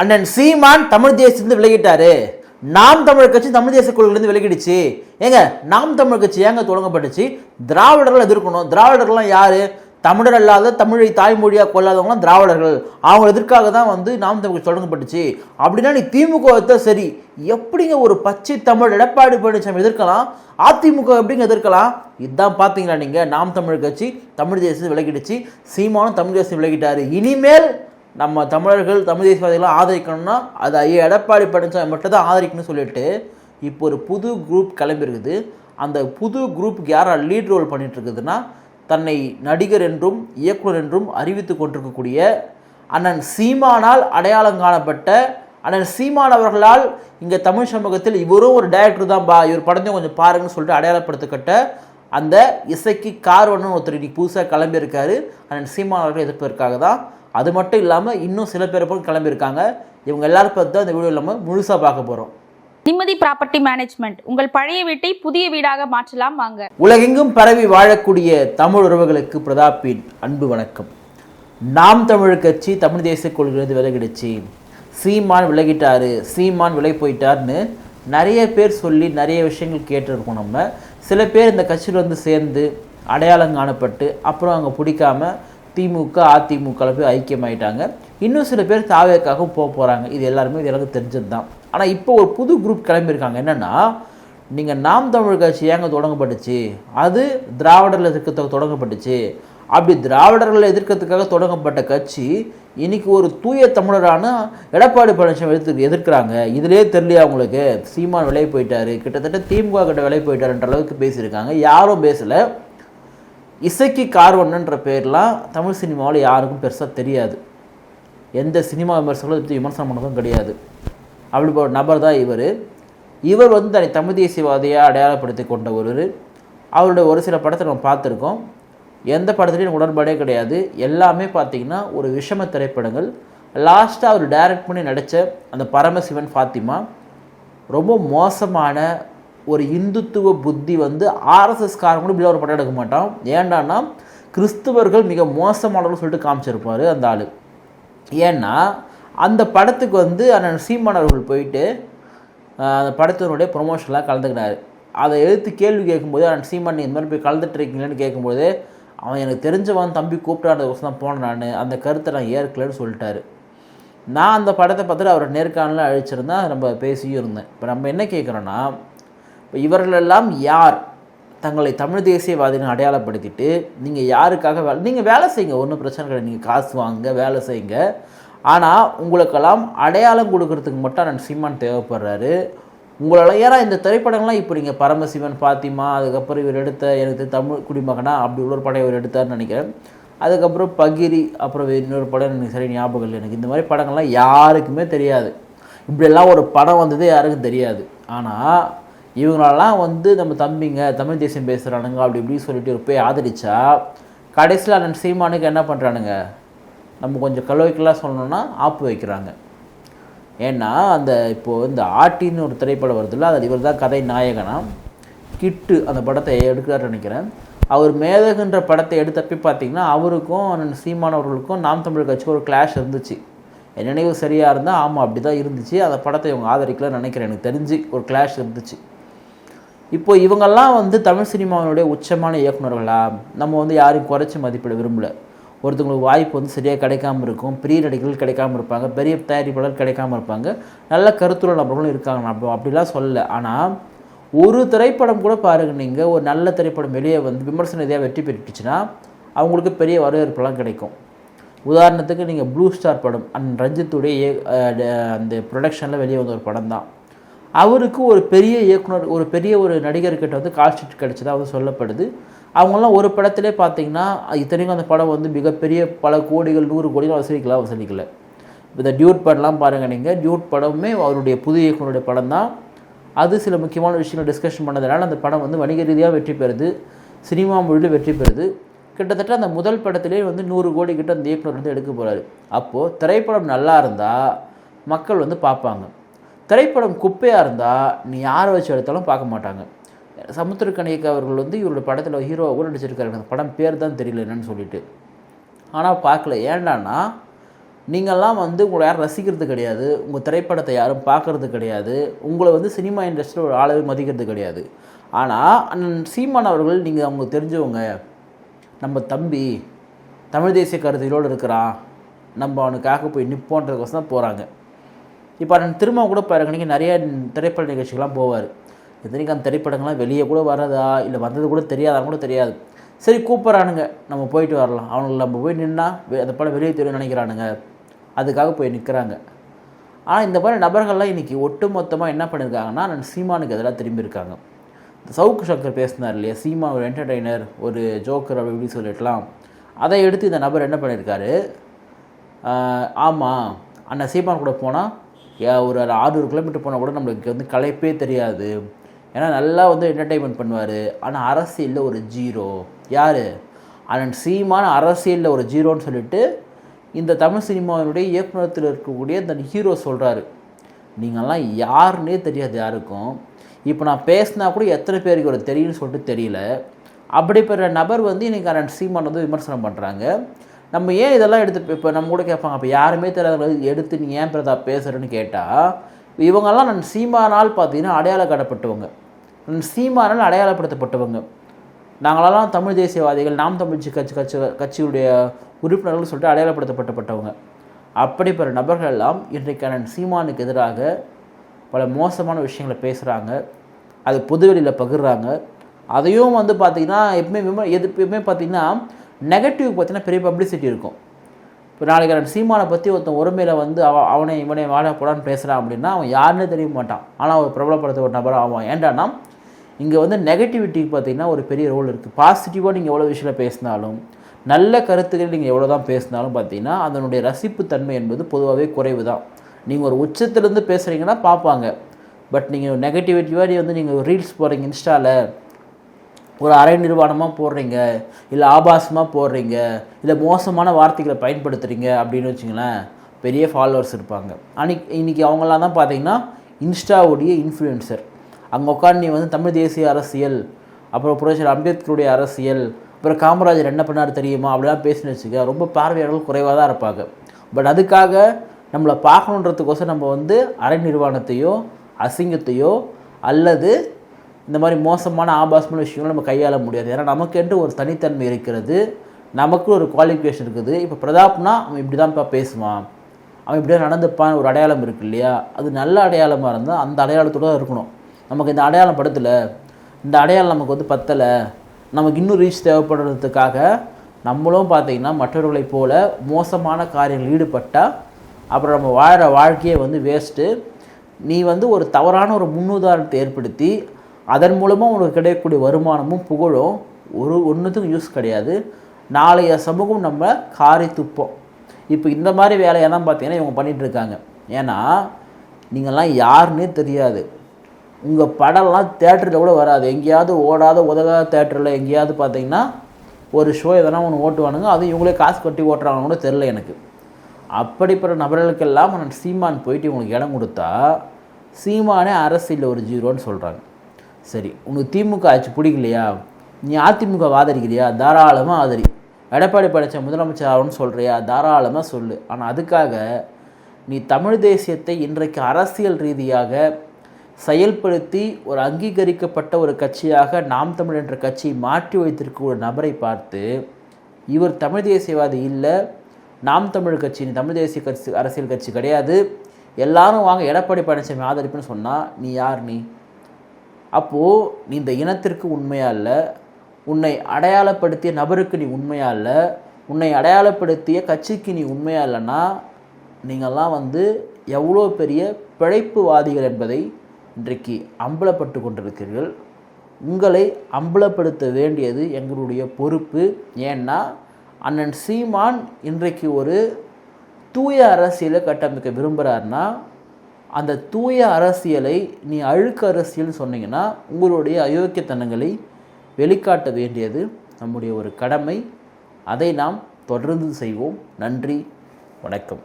அண்ணன் சீமான் தமிழ் தேசத்துலேருந்து விலகிட்டாரு. நாம் தமிழ் கட்சி தமிழ் தேச கொள்கையிலேருந்து விலகிடுச்சு. ஏங்க நாம் தமிழ் கட்சி ஏங்க தொடங்கப்பட்டுச்சு? திராவிடர்கள் எதிர்க்கணும். திராவிடர்கள்லாம் யாரு? தமிழர் அல்லாத தமிழை தாய்மொழியாக கொள்ளாதவங்களாம் திராவிடர்கள். அவங்க எதிர்க்காக தான் வந்து நாம் தமிழ் கட்சி தொடங்கப்பட்டுச்சு? அப்படின்னா நீ திமுக சரி. எப்படிங்க ஒரு பச்சை தமிழ் எடப்பாடி பழனிசாமி எதிர்க்கலாம்? அதிமுக எப்படிங்க எதிர்க்கலாம்? இதுதான் பார்த்தீங்களா நீங்கள் நாம் தமிழ் கட்சி தமிழ் தேசம் விலகிடுச்சு. சீமானும் தமிழ் தேசம் விலகிட்டாரு. இனிமேல் நம்ம தமிழர்கள் தமிழ் தேசியவாதிகளாம் ஆதரிக்கணும்னா அது ஐயா எடப்பாடி பழனிசாமி மட்டும் தான் ஆதரிக்கணும்னு சொல்லிட்டு இப்போ ஒரு புது குரூப் கிளம்பியிருக்குது அந்த புது குரூப்புக்கு யாரால் லீட் ரோல் பண்ணிகிட்ருக்குதுன்னா தன்னை நடிகர் என்றும் இயக்குனர் என்றும் அறிவித்து கொண்டிருக்கக்கூடிய அண்ணன் சீமானால் அடையாளம் காணப்பட்ட அண்ணன் சீமான் அவர்களால் இங்கே தமிழ் சமூகத்தில் இவரும் ஒரு டைரக்டர் தான் பா இவர் படத்தையும் கொஞ்சம் பாருங்கன்னு சொல்லிட்டு அடையாளப்படுத்தப்பட்ட அந்த இசைக்கு கார்வன்னு ஒருத்தர் இன்னைக்கு புதுசாக கிளம்பியிருக்காரு. அண்ணன் சீமான் அவர்கள் எதிர்ப்பதற்காக தான் அது மட்டும் இல்லாமல் இன்னும் சில பேர் போய் கிளம்பியிருக்காங்க. இவங்க எல்லாரும் பற்றி தான் இந்த வீடியோ இல்லாமல் முழுசாக பார்க்க போகிறோம் நிம்மதி ப்ராப்பர்ட்டி மேனேஜ்மெண்ட். உங்கள் பழைய வீட்டை புதிய வீடாக மாற்றலாம் வாங்க. உலகெங்கும் பரவி வாழக்கூடிய தமிழ் உறவுகளுக்கு பிரதாப்பின் அன்பு வணக்கம். நாம் தமிழ் கட்சி தமிழ் தேசிய கொள்கையிலிருந்து விலகிடுச்சு. சீமான் விலகிட்டாரு. சீமான் விலை போயிட்டார்னு நிறைய பேர் சொல்லி நிறைய விஷயங்கள் கேட்டிருக்கோம் நம்ம. சில பேர் இந்த கட்சியில் வந்து சேர்ந்து அடையாளம் காணப்பட்டு அப்புறம் அங்கே பிடிக்காம திமுக அதிமுக போய் ஐக்கியமாயிட்டாங்க. இன்னும் சில பேர் தாவேக்காக போக போகிறாங்க இது எல்லாருமே இது எனக்கு தெரிஞ்சது தான் ஆனால் இப்போ ஒரு புது குரூப் கிளம்பியிருக்காங்க. என்னென்னா நீங்கள் நாம் தமிழ் கட்சி ஏங்க தொடங்கப்பட்டுச்சு? அது திராவிடர்கள் எதிர்க்கிறதுக்கு தொடங்கப்பட்டுச்சு. அப்படி திராவிடர்களை எதிர்க்கிறதுக்காக தொடங்கப்பட்ட கட்சி இன்னைக்கு ஒரு தூய தமிழரான எடப்பாடி பழனிசாமி எதிர்த்து எதிர்க்கிறாங்க. இதிலே தெரியலையா அவங்களுக்கு சீமான் விலை போயிட்டாரு. கிட்டத்தட்ட திமுக கிட்ட விலை போயிட்டாருன்ற அளவுக்கு பேசியிருக்காங்க. யாரும் பேசலை. இசைக்கு கார்வன்ன்ற பேர்லாம் தமிழ் சினிமாவில் யாருக்கும் பெருசாக தெரியாது. எந்த சினிமா விமர்சகங்களும் இதை விமர்சனம் பண்ணதும் கிடையாது. அப்படி ஒரு நபர் தான் இவர். இவர் வந்து தன்னை தமிழ் தேசியவாதியாக அடையாளப்படுத்தி கொண்ட ஒருவர். அவருடைய ஒரு சில படத்தை நம்ம பார்த்துருக்கோம். எந்த படத்துலையும் உடன்பாடே கிடையாது. எல்லாமே பார்த்தீங்கன்னா ஒரு விஷம திரைப்படங்கள். லாஸ்ட்டாக அவர் டைரக்ட் பண்ணி நடித்த அந்த பரமசிவன் ஃபாத்திமா. ரொம்ப மோசமான ஒரு இந்துத்துவ புத்தி வந்து ஆர்எஸ்எஸ் காரங்க கூட இப்படி ஒரு படம் எடுக்க மாட்டான் ஏண்டான்னா கிறிஸ்துவர்கள் மிக மோசமானவர்கள் சொல்லிட்டு காமிச்சிருப்பார் அந்த ஆள். ஏன்னா அந்த படத்துக்கு வந்து அண்ணன் சீமான் அவர்கள் போயிட்டு அந்த படத்தினுடைய ப்ரொமோஷன்லாம் கலந்துக்கினார் அதை எழுத்து கேள்வி கேட்கும்போது அண்ணன் சீமான் நீ இந்த மாதிரி போய் கலந்துட்டுருக்கீங்களேன்னு கேட்கும்போது அவன் எனக்கு தெரிஞ்சவன் தம்பி கூப்பிட்டான்றதுக்கோசம் தான் போனேன் நான் அந்த கருத்தை நான் ஏற்கலன்னு சொல்லிட்டாரு. நான் அந்த படத்தை பார்த்துட்டு அவரை நேர்காணலில் அழிச்சிருந்தா நம்ம பேசியும் இருந்தேன். இப்போ நம்ம என்ன கேட்குறோன்னா இப்போ இவர்களெல்லாம் யார்? தங்களை தமிழ் தேசியவாதின்னு அடையாளப்படுத்திட்டு நீங்கள் யாருக்காக வேலை நீங்கள் வேலை செய்யுங்க. ஒன்றும் பிரச்சனை கிடையாது. நீங்கள் காசு வாங்க வேலை செய்யுங்க. ஆனால் உங்களுக்கெல்லாம் அடையாளம் கொடுக்கறதுக்கு மட்டும் நான் சீமான் தேவைப்படுறாரு. உங்களால் ஏன்னா இந்த திரைப்படங்கள்லாம் இப்போ நீங்கள் பரமசிவன் பாத்திமா அதுக்கப்புறம் இவர் எடுத்த எனக்கு தமிழ் குடிமகனா அப்படி உள்ள ஒரு படம் இவர் எடுத்தார்னு நினைக்கிறேன். அதுக்கப்புறம் பகிரி அப்புறம் இன்னொரு படம் எனக்கு சரி ஞாபகம் இல்லை. எனக்கு இந்த மாதிரி படங்கள்லாம் யாருக்குமே தெரியாது. இப்படியெல்லாம் ஒரு படம் வந்ததே யாருக்கும் தெரியாது. ஆனால் இவங்களெல்லாம் வந்து நம்ம தம்பிங்க தமிழ் தேசியம் பேசுகிறானுங்க அப்படி இப்படி சொல்லிட்டு ஒரு போய் ஆதரிச்சா கடைசியில் அண்ணன் சீமானுக்கு என்ன பண்ணுறானுங்க நம்ம கொஞ்சம் கலவைக்கெல்லாம் சொல்லணும்னா ஆப்பு வைக்கிறாங்க. ஏன்னா அந்த இப்போது இந்த ஆட்டின்னு ஒரு திரைப்படம் வருதுல்ல அதில் இவர் தான் கதை நாயகனா? கிட்டு அந்த படத்தை எடுக்கிறாருன்னு நினைக்கிறேன். அவர் மேதகுன்ற படத்தை எடுத்தப்பி பார்த்தீங்கன்னா அவருக்கும் அண்ணன் சீமானவர்களுக்கும் நாம் தமிழ் கட்சிக்கு ஒரு கிளாஷ் இருந்துச்சு. என் நினைவு சரியாக இருந்தால் ஆமாம் அப்படி தான் இருந்துச்சு. அந்த படத்தை இவங்க ஆதரிக்கலன்னு நினைக்கிறேன். எனக்கு தெரிஞ்சு ஒரு கிளாஷ் இருந்துச்சு. இப்போ இவங்கெல்லாம் வந்து தமிழ் சினிமாவினுடைய உச்சமான இயக்குநர்களா? நம்ம வந்து யாரையும் குறைச்சி மதிப்பிட விரும்பல. ஒருத்தவங்களுக்கு வாய்ப்பு வந்து சரியாக கிடைக்காம இருக்கும். பெரிய நடிகர்கள் கிடைக்காம இருப்பாங்க. பெரிய தயாரிப்பாளர் கிடைக்காம இருப்பாங்க. நல்ல கருத்துள்ள நபர்களும் இருக்காங்க. அப்போ அப்படிலாம் சொல்லலை. ஆனால் ஒரு திரைப்படம் கூட பாருங்கள் நீங்கள் ஒரு நல்ல திரைப்படம் வெளியே வந்து விமர்சன ரீதியாக வெற்றி பெற்றுச்சுன்னா அவங்களுக்கு பெரிய வரவேற்பெல்லாம் கிடைக்கும். உதாரணத்துக்கு நீங்கள் ப்ளூ ஸ்டார் படம் அண்ட் ரஞ்சித்துடைய அந்த ப்ரொடக்ஷனில் வெளியே வந்த ஒரு படம் தான் அவருக்கு ஒரு பெரிய இயக்குனர் ஒரு பெரிய ஒரு நடிகர்கிட்ட வந்து கால் ஷீட் வந்து சொல்லப்படுது. அவங்களாம் ஒரு படத்திலே பார்த்தீங்கன்னா இத்தனைக்கும் அந்த படம் வந்து மிகப்பெரிய பல கோடிகள் நூறு கோடிகள் வசூலிக்கலாம் வசூலிக்கல. இந்த டியூட் படம்லாம் பாருங்கள் நீங்கள் டியூட் படமுமே அவருடைய புது இயக்குனருடைய படம் தான். அது சில முக்கியமான விஷயங்கள் டிஸ்கஷன் பண்ணதுனால அந்த படம் வந்து வணிக ரீதியாக வெற்றி பெறுது. சினிமா மொழியில் வெற்றி பெறுது. கிட்டத்தட்ட அந்த முதல் படத்திலே வந்து நூறு கோடி கிட்ட அந்த இயக்குனர் வந்து எடுக்க போகிறாரு அப்போது திரைப்படம் நல்லா இருந்தால் மக்கள் வந்து பார்ப்பாங்க. திரைப்படம் குப்பையாக இருந்தால் நீ யாரை வச்சு எடுத்தாலும் பார்க்க மாட்டாங்க. சமுத்திரக்கணிக்கு அவர்கள் வந்து இவரோட படத்தில் ஹீரோவாக கூட நடிச்சிருக்காரு. அந்த படம் பேர் தான் தெரியல என்னன்னு சொல்லிட்டு. ஆனால் பார்க்கல. ஏண்டான்னா நீங்கள்லாம் வந்து உங்களை யாரும் ரசிக்கிறது கிடையாது. உங்கள் திரைப்படத்தை யாரும் பார்க்கறது கிடையாது. உங்களை வந்து சினிமா இண்டஸ்ட்ரியில் ஒரு ஆளவே மதிக்கிறது கிடையாது. ஆனால் அண்ணன் சீமான் அவர்கள் நீங்கள் அவங்க தெரிஞ்சவங்க நம்ம தம்பி தமிழ் தேசிய கருத்துகளோடு இருக்கிறான். நம்ம அவனுக்காக போய் நிற்போன்றதுக்கோசம் தான் போகிறாங்க இப்போ நான் திரும்ப கூட பாருங்க நிறைய திரைப்பட நிகழ்ச்சிகள்லாம் போவார். எத்தனைக்கு அந்த திரைப்படங்கள்லாம் வெளியே கூட வர்றதா இல்லை வந்தது கூட தெரியாதா கூட தெரியாது. சரி கூப்பிட்றானுங்க. நம்ம போயிட்டு வரலாம். அவனுங்களை நம்ம போய் நின்னா அந்த படம் வெளியே தெரியும் நினைக்கிறானுங்க. அதுக்காக போய் நிற்கிறாங்க ஆனால் இந்த மாதிரி நபர்கள்லாம் இன்றைக்கி ஒட்டு மொத்தமாக என்ன பண்ணியிருக்காங்கன்னா நான் சீமானுக்கு எதிராக திரும்பியிருக்காங்க இந்த சவுக்கு சங்கர் பேசினார் இல்லையா? சீமான் ஒரு என்டர்டெய்னர் ஒரு ஜோக்கர் அப்படி இப்படி சொல்லிட்டுலாம். அதை எடுத்து இந்த நபர் என்ன பண்ணியிருக்காரு ஆமாம் அண்ணன் சீமான் கூட போனால் ஒரு ஆறுநூறு கிலோமீட்டர் போனால் கூட நம்மளுக்கு வந்து களைப்பே தெரியாது. ஏன்னா நல்லா வந்து என்டர்டைன்மெண்ட் பண்ணுவார். ஆனால் அரசியலில் ஒரு ஜீரோ யார்? அண்ணன் சீமான அரசியலில் ஒரு ஜீரோன்னு சொல்லிட்டு இந்த தமிழ் சினிமாவினுடைய இயக்குநரத்தில் இருக்கக்கூடிய இந்த ஹீரோ சொல்கிறாரு நீங்கள்லாம் யாருன்னே தெரியாது யாருக்கும். இப்போ நான் பேசினா கூட எத்தனை பேருக்கு ஒரு தெரியும்னு சொல்லிட்டு தெரியல. அப்படிப்பட்ட நபர் வந்து இன்றைக்கி அண்ணன் சீமான் வந்து விமர்சனம் பண்ணுறாங்க நம்ம ஏன் இதெல்லாம் எடுத்து இப்போ நம்ம கூட கேட்பாங்க அப்போ யாருமே தெரியாத எடுத்து நீ ஏன் பிரதா பேசுகிறேன்னு கேட்டால் இவங்கெல்லாம் நான் சீமானால் பார்த்தீங்கன்னா அடையாளம் காட்டப்பட்டவங்க நான் சீமானால் அடையாளப்படுத்தப்பட்டவங்க. நாங்களெல்லாம் தமிழ் தேசியவாதிகள் நாம் தமிழ் கட்சி கட்சி கட்சியுடைய உறுப்பினர்கள் சொல்லிட்டு அடையாளப்படுத்தப்பட்டப்பட்டவங்க. அப்படிப்பட்ட நபர்கள் எல்லாம் இன்றைக்கான சீமானுக்கு எதிராக பல மோசமான விஷயங்களை பேசுகிறாங்க அது பொதுவெளியில் பகிர்றாங்க. அதையும் வந்து பார்த்திங்கன்னா எப்பவுமே விம எது எப்பவுமே பார்த்திங்கன்னா நெகட்டிவ் பார்த்தீங்கன்னா பெரிய பப்ளிசிட்டி இருக்கும். இப்போ நாளைக்கு அவன் சீமானை பற்றி ஒருத்தன் ஒருமையில் வந்து அவ அவனை இவனை வாழ போடான்னு பேசுகிறான் அப்படின்னா அவன் யாருன்னே தெரிய மாட்டான். ஆனால் ஒரு பிரபலப்படுத்த ஒரு நபர் ஆவான். ஏண்டானா இங்கே வந்து நெகட்டிவிட்டிக்கு பார்த்தீங்கன்னா ஒரு பெரிய ரோல் இருக்குது பாசிட்டிவாக நீங்கள் எவ்வளோ விஷயத்தில் பேசினாலும் நல்ல கருத்துக்கள் நீங்கள் எவ்வளோ தான் பேசினாலும் பார்த்தீங்கன்னா அதனுடைய ரசிப்புத்தன்மை என்பது பொதுவாகவே குறைவு தான் நீங்கள் ஒரு உச்சத்துலேருந்து பேசுகிறீங்கன்னா பார்ப்பாங்க. பட் நீங்கள் நெகட்டிவிட்டிவாக வந்து நீங்கள் ரீல்ஸ் போடுறீங்க இன்ஸ்டாவில் ஒரு அரை நிர்வாணமாக போடுறீங்க இல்லை ஆபாசமாக போடுறீங்க இல்லை மோசமான வார்த்தைகளை பயன்படுத்துகிறீங்க அப்படின்னு வச்சிங்களேன் பெரிய ஃபாலோவர்ஸ் இருப்பாங்க. அன்னைக்கு இன்றைக்கி அவங்களாம் தான் பார்த்தீங்கன்னா இன்ஸ்டாவுடைய இன்ஃப்ளூயன்சர் அங்கே உட்காந்து நீ வந்து தமிழ் தேசிய அரசியல் அப்புறம் புரட்சியர் அம்பேத்கருடைய அரசியல் அப்புறம் காமராஜர் என்ன பண்ணார் தெரியுமா அப்படிலாம் பேசினு வச்சுக்க ரொம்ப பார்வையாளர்கள் குறைவாக தான் இருப்பாங்க. பட் அதுக்காக நம்மளை பார்க்கணுன்றதுக்கோசம் நம்ம வந்து அரை நிர்வாணத்தையோ அசிங்கத்தையோ அல்லது இந்த மாதிரி மோசமான ஆபாசமான விஷயங்களை நம்ம கையாள முடியாது. ஏன்னா நமக்கென்று ஒரு தனித்தன்மை இருக்கிறது. நமக்கு ஒரு குவாலிஃபிகேஷன் இருக்குது. இப்போ பிரதாப்னா அவன் இப்படி தான்ப்பா பேசுவான். அவன் இப்படி தான் நடந்துப்பான் ஒரு அடையாளம் இருக்கு இல்லையா? அது நல்ல அடையாளமாக இருந்தால் அந்த அடையாளத்தோட தான் இருக்கணும். நமக்கு இந்த அடையாளம் படுத்தலை. இந்த அடையாளம் நமக்கு வந்து பத்தலை. நமக்கு இன்னும் ரீச் தேவைப்படுறதுக்காக நம்மளும் பார்த்தீங்கன்னா மற்றவர்களைப் போல மோசமான காரியங்கள் ஈடுபட்டால் அப்புறம் நம்ம வாழ்கிற வாழ்க்கையே வந்து வேஸ்ட்டு நீ வந்து ஒரு தவறான ஒரு முன்னுதாரணத்தை ஏற்படுத்தி அதன் மூலமாக உனக்கு கிடைக்கக்கூடிய வருமானமும் புகழும் ஒரு ஒன்றுத்துக்கும் யூஸ் கிடையாது. நாளைய சமூகம் நம்ம காரி துப்போம். இப்போ இந்த மாதிரி வேலையெல்லாம் பார்த்தீங்கன்னா இவங்க பண்ணிகிட்ருக்காங்க இருக்காங்க ஏன்னா நீங்கள்லாம் யாருன்னே தெரியாது. உங்கள் படம்லாம் தேட்டரில் கூட வராது. எங்கேயாவது ஓடாத உதகாத தேட்டரில் எங்கேயாவது பார்த்தீங்கன்னா ஒரு ஷோ எதனா ஒன்று ஓட்டுவானுங்க. அதுவும் இவங்களே காசு கட்டி ஓட்டுறாங்கன்னு கூட தெரில எனக்கு. அப்படிப்பட்ட நபர்களுக்கெல்லாம் நான் சீமான் போயிட்டு இவங்களுக்கு இடம் கொடுத்தா சீமானே அரசியலில் ஒரு ஜீரோன்னு சொல்கிறாங்க சரி உனக்கு திமுக ஆட்சி பிடிக்கலையா? நீ அதிமுக ஆதரிக்கிறியா தாராளமாக ஆதரி. எடப்பாடி படைச்ச முதலமைச்சர் ஆகணும்னு சொல்கிறியா தாராளமாக சொல்லு. ஆனால் அதுக்காக நீ தமிழ் தேசியத்தை இன்றைக்கு அரசியல் ரீதியாக செயல்படுத்தி ஒரு அங்கீகரிக்கப்பட்ட ஒரு கட்சியாக நாம் தமிழ் என்ற கட்சியை மாற்றி வைத்திருக்க ஒரு நபரை பார்த்து இவர் தமிழ் தேசியவாதி இல்லை நாம் தமிழ் கட்சி நீ தமிழ் தேசிய கட்சி அரசியல் கட்சி கிடையாது. எல்லாரும் வாங்க எடப்பாடி பழனிசாமி ஆதரிப்புன்னு சொன்னால் நீ யார் நீ? அப்போது நீ இந்த இனத்திற்கு உண்மையாக இல்லை உன்னை அடையாளப்படுத்திய நபருக்கு நீ உண்மையாக இல்லை உன்னை அடையாளப்படுத்திய கட்சிக்கு நீ உண்மையாக இல்லைன்னா நீங்கள்லாம் வந்து எவ்வளோ பெரிய பிழைப்புவாதிகள் என்பதை இன்றைக்கு அம்பலப்பட்டு கொண்டிருக்கிறீர்கள். உங்களை அம்பலப்படுத்த வேண்டியது எங்களுடைய பொறுப்பு. ஏன்னா அண்ணன் சீமான் இன்றைக்கு ஒரு தூய அரசியலை கட்டமைக்க விரும்புகிறாருன்னா அந்த தூய அரசியலை நீ அழுக்கு அரசியல்னு சொன்னீங்கன்னா உங்களுடைய அயோக்கியத்தனங்களை வெளிக்காட்ட வேண்டியது நம்முடைய ஒரு கடமை. அதை நாம் தொடர்ந்து செய்வோம். நன்றி. வணக்கம்.